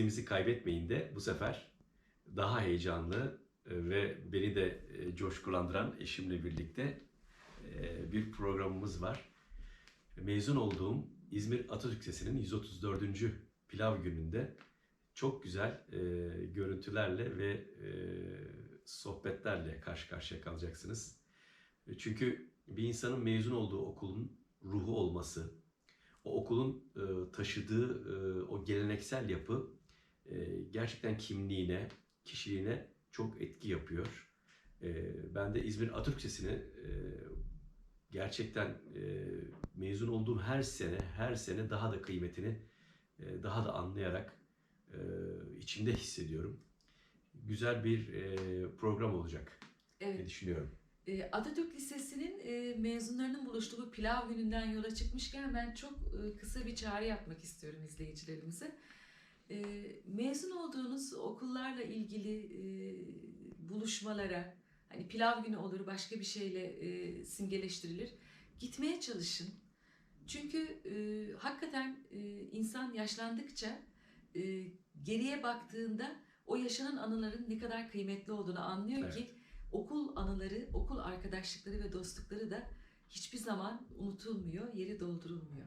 izimizi kaybetmeyin de bu sefer daha heyecanlı e, ve beni de e, coşkulandıran eşimle birlikte e, bir programımız var. Mezun olduğum İzmir Atatürk Lisesi'nin 134. pilav gününde çok güzel e, görüntülerle ve e, sohbetlerle karşı karşıya kalacaksınız. Çünkü bir insanın mezun olduğu okulun ruhu olması, o okulun e, taşıdığı e, o geleneksel yapı gerçekten kimliğine, kişiliğine çok etki yapıyor. E, ben de İzmir Atatürk Lisesi'ni e, gerçekten e, mezun olduğum her sene, her sene daha da kıymetini e, daha da anlayarak içimde hissediyorum. Güzel bir program olacak diye Evet. düşünüyorum. e, Atatürk Lisesi'nin mezunlarının buluştuğu bu pilav gününden yola çıkmışken ben çok kısa bir çağrı yapmak istiyorum izleyicilerimize. E, Mezun olduğunuz okullarla ilgili e, buluşmalara, hani pilav günü olur başka bir şeyle e, simgeleştirilir. Gitmeye çalışın. Çünkü e, hakikaten e, insan yaşlandıkça e, geriye baktığında o yaşanan anıların ne kadar kıymetli olduğunu anlıyor Evet. ki okul anıları, okul arkadaşlıkları ve dostlukları da hiçbir zaman unutulmuyor, yeri doldurulmuyor.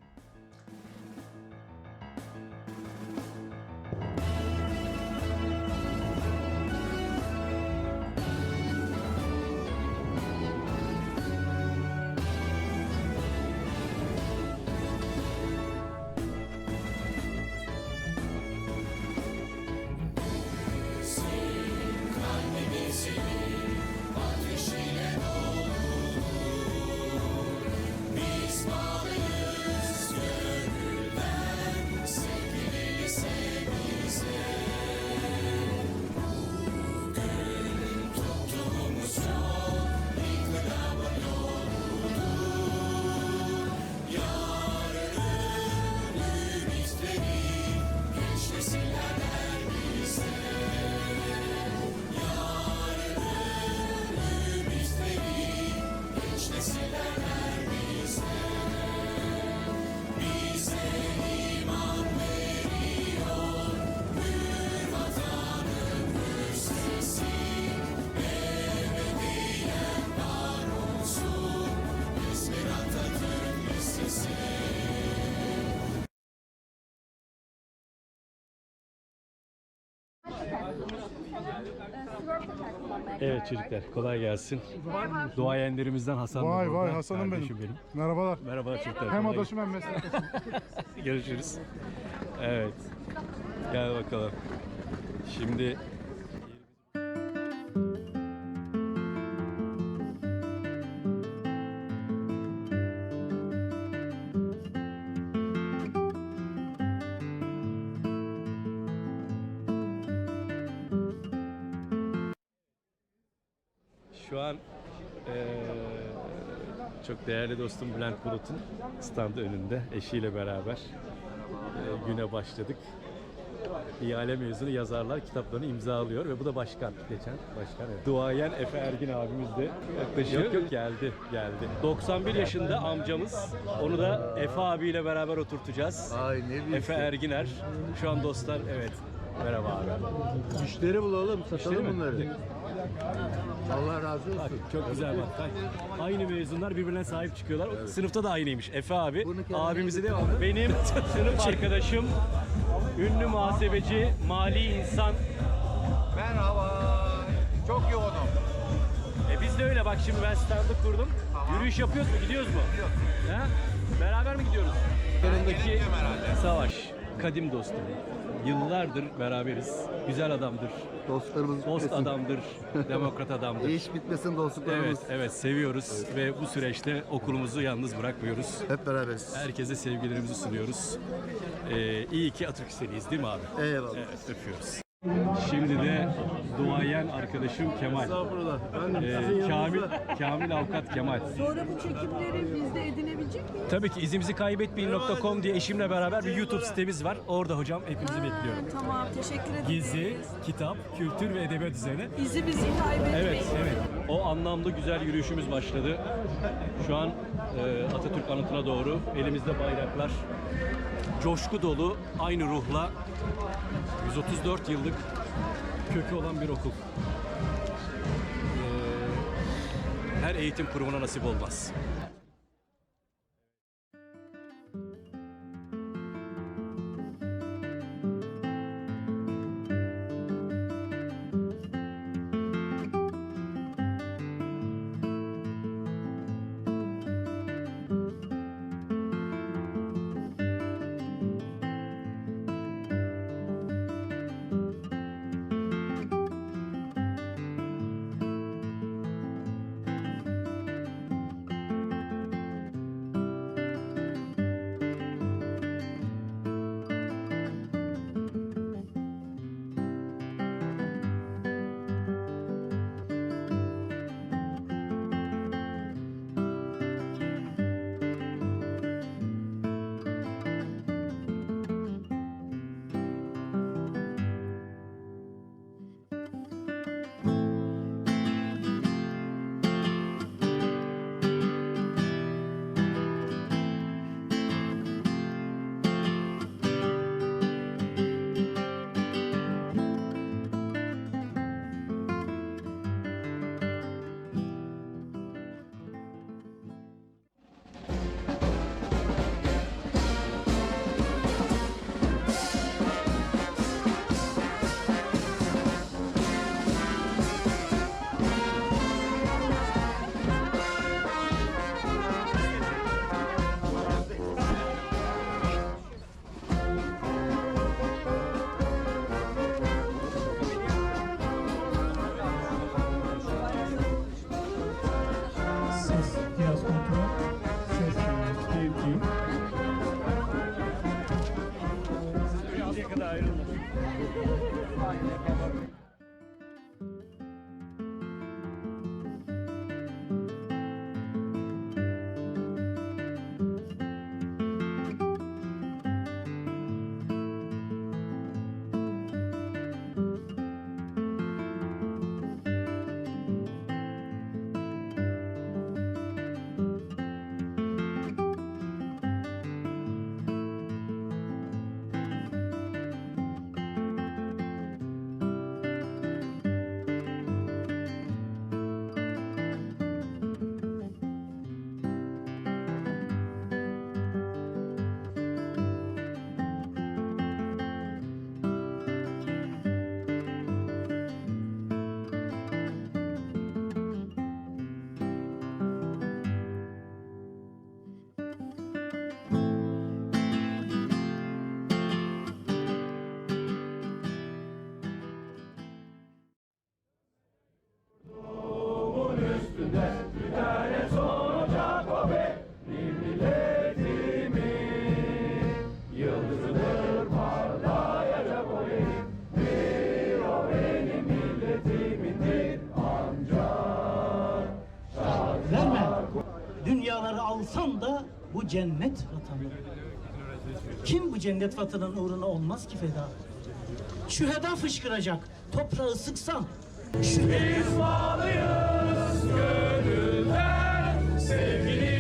Evet çocuklar kolay gelsin. Duayenlerimizden Hasan Vay vay Hasan'ım benim. benim. Merhabalar. Merhaba çocuklar. Hem kolay adaşım hem meslektaşım. gelsin. Görüşürüz. Evet. Gel bakalım. Şimdi Şu an eee, çok değerli dostum Bülent Bulut'un standı önünde eşiyle beraber eee, güne başladık. İhale mezunu yazarlar kitaplarını imzalıyor ve bu da başkan geçen başkan. Evet. Duayen Efe Ergin abimiz de yaklaşıyor. Yok yok geldi geldi. 91 yaşında amcamız. Onu da Efe abiyle beraber oturtacağız. Ay ne büyük. Efe Erginer. Şu an dostlar evet. Merhaba abi. Müşteri bulalım, satalım bunları. Allah razı Bak olsun. çok güzel bak. Bak, Aynı mezunlar birbirine sahip çıkıyorlar. Sınıfta da aynıymış. Efe abi. Abimizi de götür. benim sınıf arkadaşım ünlü muhasebeci, mali insan. Merhaba. Çok yoğunum. E biz de öyle bak şimdi ben standı kurdum. Yürüyüş yapıyoruz mu? Gidiyoruz mu? Gidiyoruz. Ha? Beraber mi gidiyoruz? Yanındaki. Savaş. Kadim dostum. Yıllardır beraberiz. Güzel adamdır. Dostlarımız Dost bitmesin. adamdır. Demokrat adamdır. İş bitmesin dostluklarımız. Evet, evet seviyoruz ve bu süreçte okulumuzu yalnız bırakmıyoruz. Hep beraberiz. Herkese sevgilerimizi sunuyoruz. Ee, iyi ki Atatürk Liseliyiz değil mi abi? Eyvallah. Evet, öpüyoruz. Şimdi de duayen arkadaşım Kemal. Estağfurullah. Ben Ee, sizin Kamil, yanınızda. Kamil Avukat Kemal. Sonra bu çekimleri biz de edinebilecek miyiz? Tabii ki izimizi kaybetmeyin.com diye eşimle beraber bir YouTube sitemiz var. Orada hocam hepinizi bekliyorum. Ha, tamam teşekkür ederim. Gezi, kitap, kültür ve edebiyat üzerine. İzimizi kaybetmeyin. Evet, evet. O anlamlı güzel yürüyüşümüz başladı. Şu an e, Atatürk anıtına doğru elimizde bayraklar. Coşku dolu, aynı ruhla 134 yıllık kökü olan bir okul. Ee, her eğitim kurumuna nasip olmaz. Bu cennet vatanı. Kim bu cennet vatanın uğruna olmaz ki feda? Şüheda fışkıracak. Toprağı sıksan. Şüheda... Evet, yürüyüşümüzü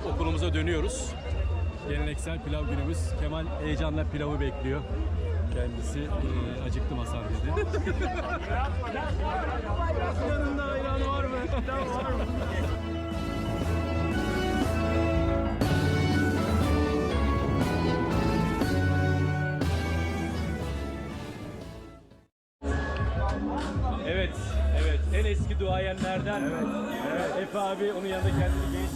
yapıp okulumuza dönüyoruz. geleneksel pilav günümüz. Kemal heyecanla pilavı bekliyor. Kendisi eee, acıktım Hasan dedi. Yanında ayran var mı? var mı? Evet, evet. En eski duayenlerden evet. Efe abi onun yanında kendini genç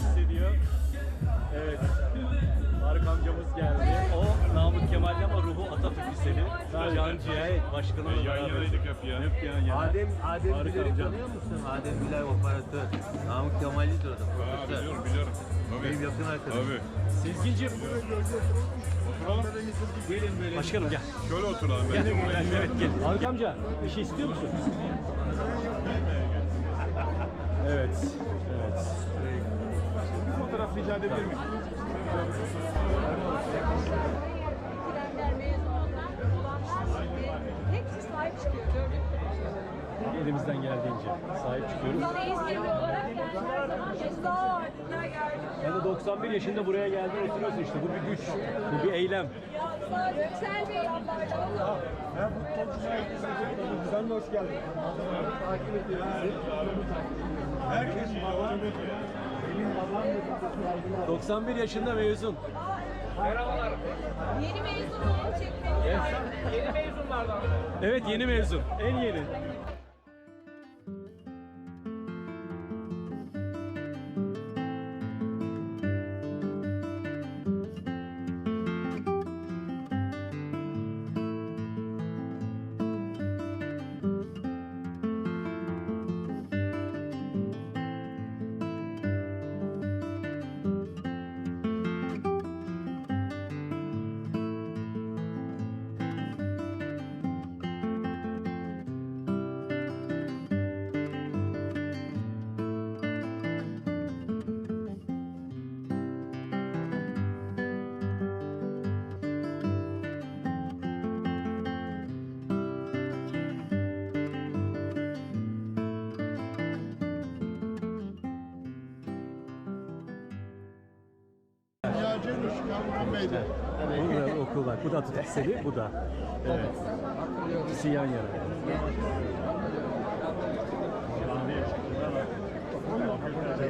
Atatürk liseli. Canciğer başkanı da Yan yanaydık hep ya. Hep yan yana. Adem, Adem Güler'i tanıyor musun? Adem Güler operatör. Namık Kemal'idir o da. Ha, biliyorum biliyorum. Benim Tabii. yakın arkadaşım. Tabii. Sezginciğim. Oturalım. Gelin böyle. Başkanım gel. Şöyle oturalım. Gel. Gel, Evet gel. Tarık amca bir şey istiyor musun? Evet. Evet. fotoğraf rica edebilir miyim? Hepsi sahip çıkıyor gördün mü? Elimizden geldiğince sahip çıkıyoruz. Bana İzmirli olarak yani de 91 yaşında buraya geldin oturuyorsun işte. Bu bir güç. Bu bir eylem. Yüksel bir yanlarla. Sen de hoş geldin. Takip ediyoruz. Herkes babam. Benim babam da 91 yaşında mezun. Yeni mezun olan çekmeni Evet yeni mezun. En yeni. Bu da okul bak. Bu da Atatürk Liseli. Bu da. Evet. İkisi yan yana.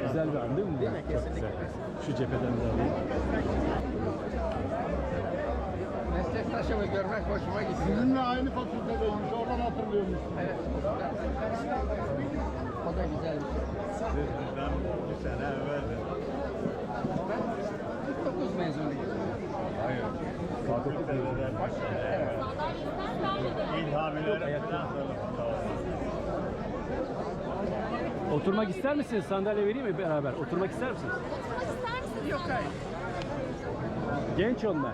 Güzel bir an değil mi? Çok güzel. Şu cepheden de alayım. Meslektaşımı görmek hoşuma gitti. Sizinle aynı fakültedeymiş. Oradan hatırlıyormuş. Evet. O da güzel bir şey. Ben bir sene evvel Ben 49 mezunuyum. İlhamiler falan Oturmak ister misiniz? Sandalye vereyim mi beraber? Oturmak ister misiniz? Yok hayır. Genç onlar.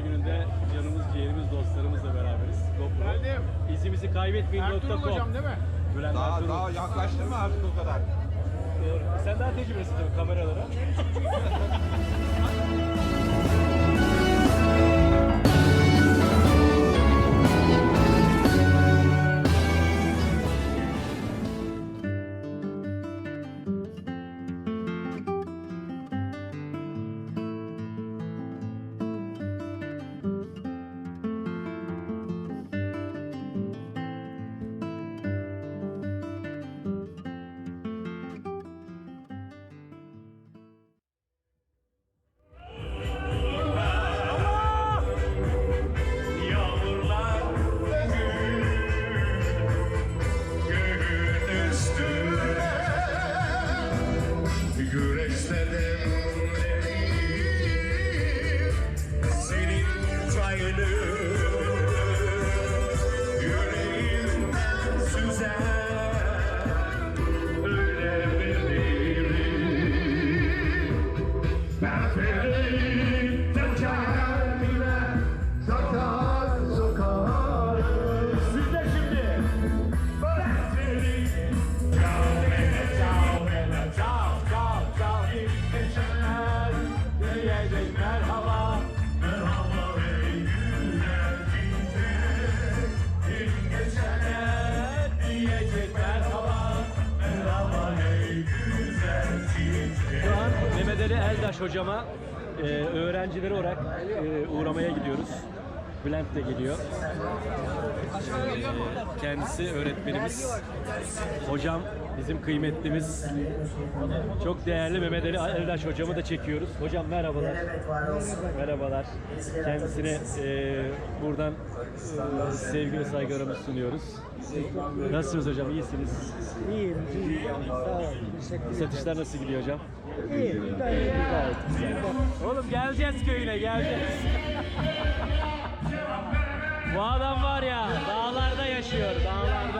Gününde canımız, ciğerimiz, dostlarımızla beraberiz. GoPro. İzimizi kaybetmeyin. Ertuğrul hocam değil mi? Bülent Daha, Ertuğrul. daha yaklaştın mı artık o kadar? Doğru. Sen daha tecrübelisin tabii kameralara. knew Bülent de geliyor. Kendisi öğretmenimiz. Hocam bizim kıymetlimiz. Çok değerli Mehmet Ali Eldaş hocamı da çekiyoruz. Hocam merhabalar. Merhabalar. Kendisine e, buradan e, sevgi ve saygılarımı sunuyoruz. Nasılsınız hocam? İyisiniz. İyiyim, iyiyim. Sağ olun. Teşekkür Satışlar nasıl gidiyor hocam? Gayet güzel. Oğlum geleceğiz köyüne geleceğiz. Bu adam var ya dağlarda yaşıyor dağlarda.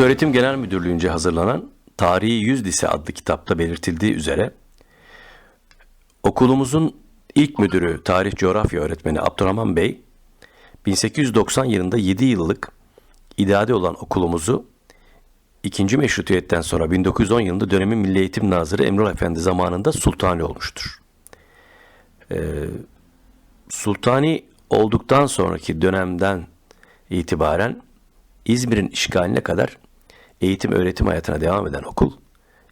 Öğretim Genel Müdürlüğü'nce hazırlanan Tarihi Yüz Lise adlı kitapta belirtildiği üzere okulumuzun ilk müdürü tarih coğrafya öğretmeni Abdurrahman Bey 1890 yılında 7 yıllık idade olan okulumuzu ikinci meşrutiyetten sonra 1910 yılında dönemin Milli Eğitim Nazırı Emrullah Efendi zamanında sultani olmuştur. Ee, sultani olduktan sonraki dönemden itibaren İzmir'in işgaline kadar eğitim öğretim hayatına devam eden okul,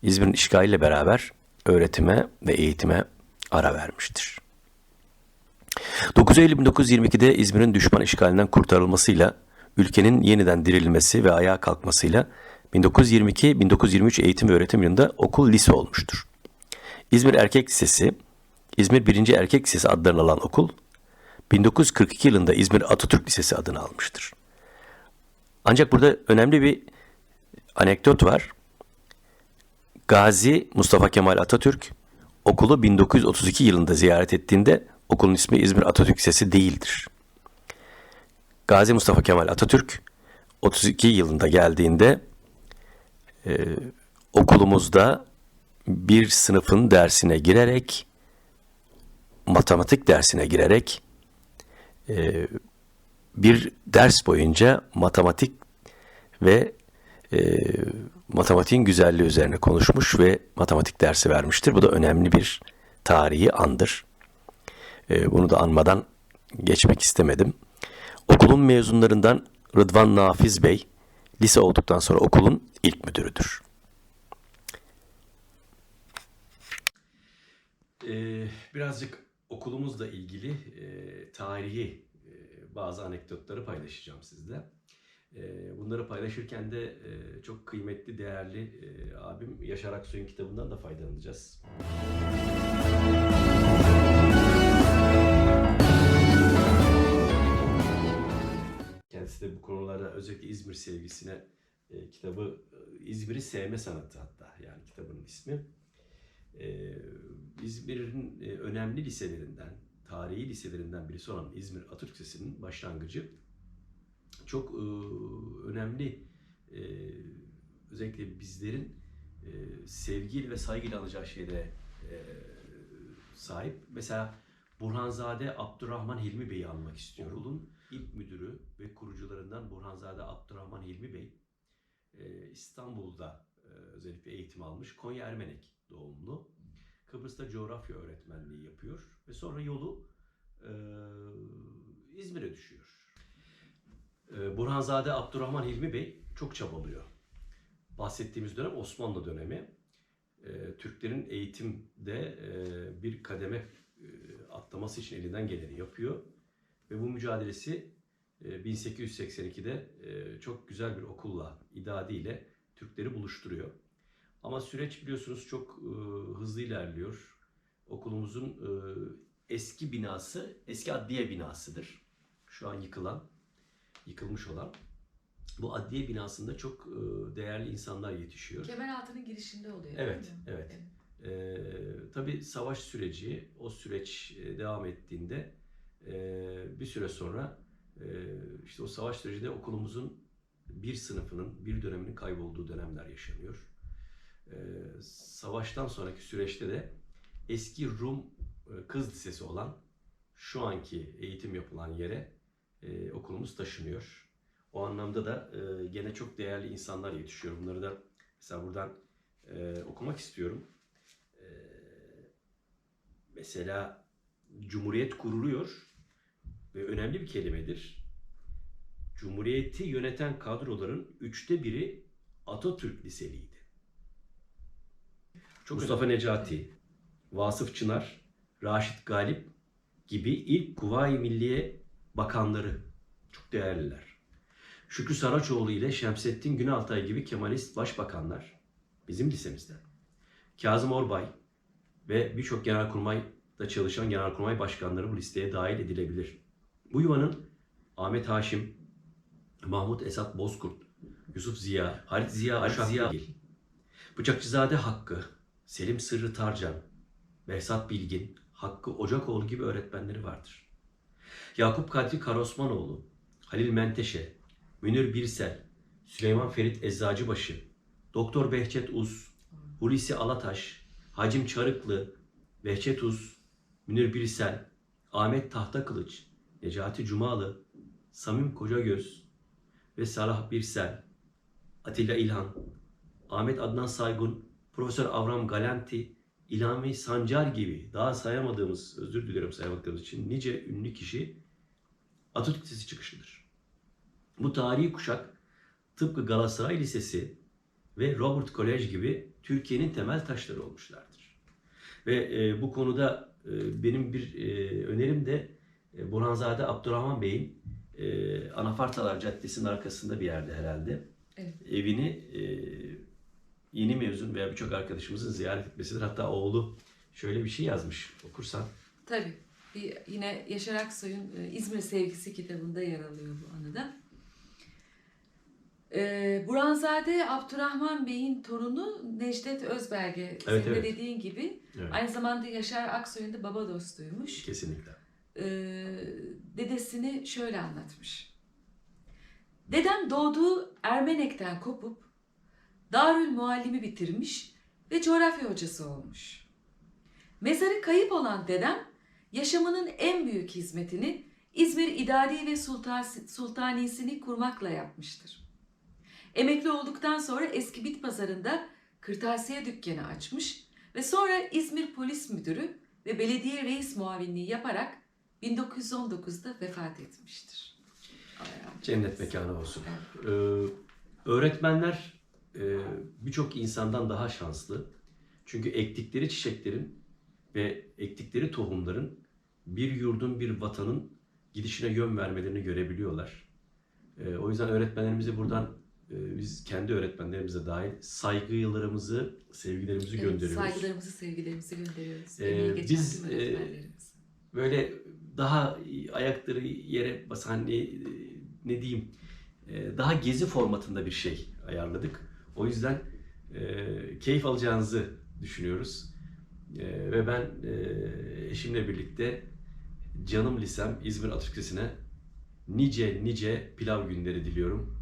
İzmir'in işgaliyle beraber öğretime ve eğitime ara vermiştir. 9 Eylül 1922'de İzmir'in düşman işgalinden kurtarılmasıyla, ülkenin yeniden dirilmesi ve ayağa kalkmasıyla 1922-1923 eğitim ve öğretim yılında okul lise olmuştur. İzmir Erkek Lisesi, İzmir 1. Erkek Lisesi adlarını alan okul, 1942 yılında İzmir Atatürk Lisesi adını almıştır. Ancak burada önemli bir anekdot var. Gazi Mustafa Kemal Atatürk okulu 1932 yılında ziyaret ettiğinde okulun ismi İzmir Atatürk Lisesi değildir. Gazi Mustafa Kemal Atatürk 32 yılında geldiğinde e, okulumuzda bir sınıfın dersine girerek matematik dersine girerek e, bir ders boyunca matematik ve e, matematiğin güzelliği üzerine konuşmuş ve matematik dersi vermiştir. Bu da önemli bir tarihi andır. E, bunu da anmadan geçmek istemedim. Okulun mezunlarından Rıdvan Nafiz Bey, lise olduktan sonra okulun ilk müdürüdür. Ee, birazcık okulumuzla ilgili e, tarihi e, bazı anekdotları paylaşacağım sizle. E, bunları paylaşırken de e, çok kıymetli, değerli e, abim Yaşar Aksoy'un kitabından da faydalanacağız. Kendisi de bu konularda özellikle İzmir sevgisine e, kitabı İzmir'i sevme sanatı hatta yani kitabının ismi. İzmir'in önemli liselerinden, tarihi liselerinden birisi olan İzmir Atatürk Lisesi'nin başlangıcı çok e, önemli e, özellikle bizlerin e, sevgiyle ve saygıyla alacağı şeylere e, sahip. Mesela Burhanzade Abdurrahman Hilmi Bey'i almak istiyorum. Okulun ilk müdürü ve kurucularından Burhanzade Abdurrahman Hilmi Bey e, İstanbul'da e, özellikle eğitim almış. Konya Ermenek doğumlu. Kıbrıs'ta coğrafya öğretmenliği yapıyor ve sonra yolu e, İzmir'e düşüyor. E, Burhanzade Abdurrahman Hilmi Bey çok çabalıyor. Bahsettiğimiz dönem Osmanlı dönemi. E, Türklerin eğitimde e, bir kademe e, atlaması için elinden geleni yapıyor. Ve bu mücadelesi e, 1882'de e, çok güzel bir okulla, idadi ile Türkleri buluşturuyor. Ama süreç biliyorsunuz çok hızlı ilerliyor. Okulumuzun eski binası, eski adliye binasıdır. Şu an yıkılan, yıkılmış olan. Bu adliye binasında çok e, değerli insanlar yetişiyor. Kemeraltı'nın girişinde oluyor. Evet, mi? evet. Ee, tabii savaş süreci, o süreç e, devam ettiğinde e, bir süre sonra e, işte o savaş sürecinde okulumuzun bir sınıfının, bir döneminin kaybolduğu dönemler yaşanıyor. Ee, savaştan sonraki süreçte de eski Rum e, Kız Lisesi olan şu anki eğitim yapılan yere e, okulumuz taşınıyor. O anlamda da e, gene çok değerli insanlar yetişiyor. Bunları da mesela buradan e, okumak istiyorum. E, mesela Cumhuriyet kuruluyor ve önemli bir kelimedir. Cumhuriyeti yöneten kadroların üçte biri Atatürk liseliydi. Mustafa Necati, Vasıf Çınar, Raşit Galip gibi ilk Kuvayi Milliye bakanları çok değerliler. Şükrü Saraçoğlu ile Şemsettin Günaltay gibi Kemalist başbakanlar bizim lisemizde. Kazım Orbay ve birçok genelkurmayda çalışan genelkurmay başkanları bu listeye dahil edilebilir. Bu yuvanın Ahmet Haşim, Mahmut Esat Bozkurt, Yusuf Ziya, Halit Ziya, Ziya, Bıçakçızade Hakkı, Selim Sırrı Tarcan, Behzat Bilgin, Hakkı Ocakoğlu gibi öğretmenleri vardır. Yakup Kadri Karosmanoğlu, Halil Menteşe, Münir Birsel, Süleyman Ferit Eczacıbaşı, Doktor Behçet Uz, Hulusi Alataş, Hacim Çarıklı, Behçet Uz, Münir Birsel, Ahmet Tahtakılıç, Necati Cumalı, Samim Kocagöz ve Salah Birsel, Atilla İlhan, Ahmet Adnan Saygun, Profesör Avram Galanti, İlhami Sancar gibi daha sayamadığımız, özür dilerim sayamadığımız için nice ünlü kişi Atatürk Lisesi çıkışlıdır. Bu tarihi kuşak tıpkı Galatasaray Lisesi ve Robert College gibi Türkiye'nin temel taşları olmuşlardır. Ve e, bu konuda e, benim bir e, önerim de e, Burhanzade Abdurrahman Bey'in e, Anafartalar Caddesi'nin arkasında bir yerde herhalde. Evet. Evini e, yeni mezun veya birçok arkadaşımızın ziyaret etmesidir. Hatta oğlu şöyle bir şey yazmış okursan. Tabii. Bir, yine Yaşar Aksoy'un e, İzmir Sevgisi kitabında yer alıyor bu anıda. Ee, Buranzade Abdurrahman Bey'in torunu Necdet Özberge. Senin de evet. dediğin gibi. Evet, Aynı zamanda Yaşar Aksoy'un da baba dostuymuş. kesinlikle. Ee, dedesini şöyle anlatmış. Dedem doğduğu Ermenek'ten kopup Darül Muallim'i bitirmiş ve coğrafya hocası olmuş. Mezarı kayıp olan dedem yaşamının en büyük hizmetini İzmir İdari ve Sultan, Sultanisi'ni kurmakla yapmıştır. Emekli olduktan sonra eski bit pazarında kırtasiye dükkanı açmış ve sonra İzmir Polis Müdürü ve belediye reis muavinliği yaparak 1919'da vefat etmiştir. Cennet mekanı olsun. Ee, öğretmenler birçok insandan daha şanslı. Çünkü ektikleri çiçeklerin ve ektikleri tohumların bir yurdun, bir vatanın gidişine yön vermelerini görebiliyorlar. Ee, o yüzden öğretmenlerimize buradan e, biz kendi öğretmenlerimize dahil saygılarımızı, sevgilerimizi Evet, gönderiyoruz. Saygılarımızı, sevgilerimizi gönderiyoruz. Ee, biz, e, böyle daha ayakları yere basan ne, ne diyeyim e, daha gezi formatında bir şey ayarladık. O yüzden e, keyif alacağınızı düşünüyoruz. Ee, ve ben e, eşimle birlikte canım lisem İzmir Atatürk Lisesi'ne nice nice pilav günleri diliyorum.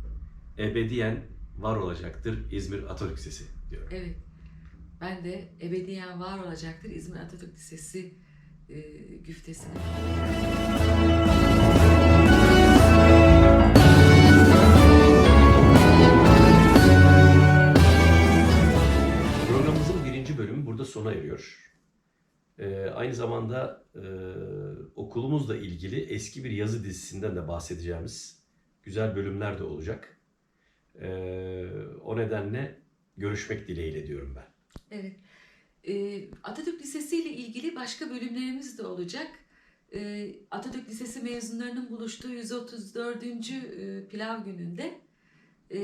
Ebediyen var olacaktır İzmir Atatürk Lisesi diyorum. Evet. Ben de ebediyen var olacaktır İzmir Atatürk Lisesi e, güftesini. Okulumuzla ilgili eski bir yazı dizisinden de bahsedeceğimiz güzel bölümler de olacak. Ee, o nedenle görüşmek dileğiyle diyorum ben. Evet. Ee, Atatürk Lisesi ile ilgili başka bölümlerimiz de olacak. Ee, Atatürk Lisesi mezunlarının buluştuğu 134. e, pilav gününde e,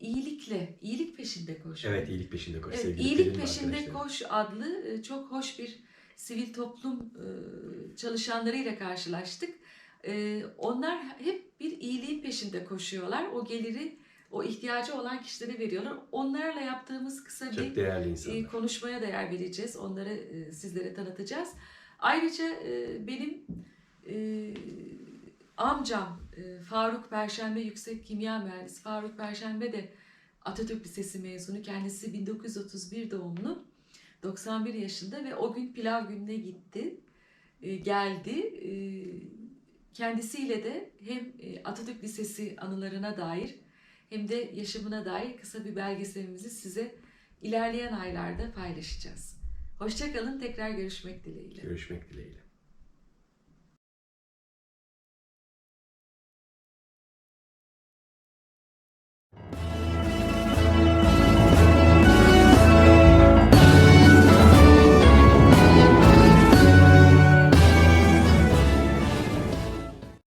iyilikle, iyilik peşinde koş. Evet, iyilik peşinde koş Evet, İyilik Peşinde arkadaşlarım. Koş adlı e, çok hoş bir sivil toplum e, çalışanlarıyla karşılaştık. E, Onlar hep bir iyiliğin peşinde koşuyorlar. O geliri o ihtiyacı olan kişilere veriyorlar. Onlarla yaptığımız kısa bir Çok değerli e, konuşmaya değer vereceğiz. Onları sizlere tanıtacağız. Ayrıca benim amcam Faruk Perşembe Yüksek Kimya Mühendisi. Faruk Perşembe de Atatürk Lisesi mezunu. Kendisi 1931 doğumlu. 91 yaşında ve o gün pilav gününe gitti. E, geldi. E, kendisiyle de hem e, Atatürk Lisesi anılarına dair hem de yaşamına dair kısa bir belgeselimizi size ilerleyen aylarda paylaşacağız. Hoşçakalın, tekrar görüşmek dileğiyle. Görüşmek dileğiyle.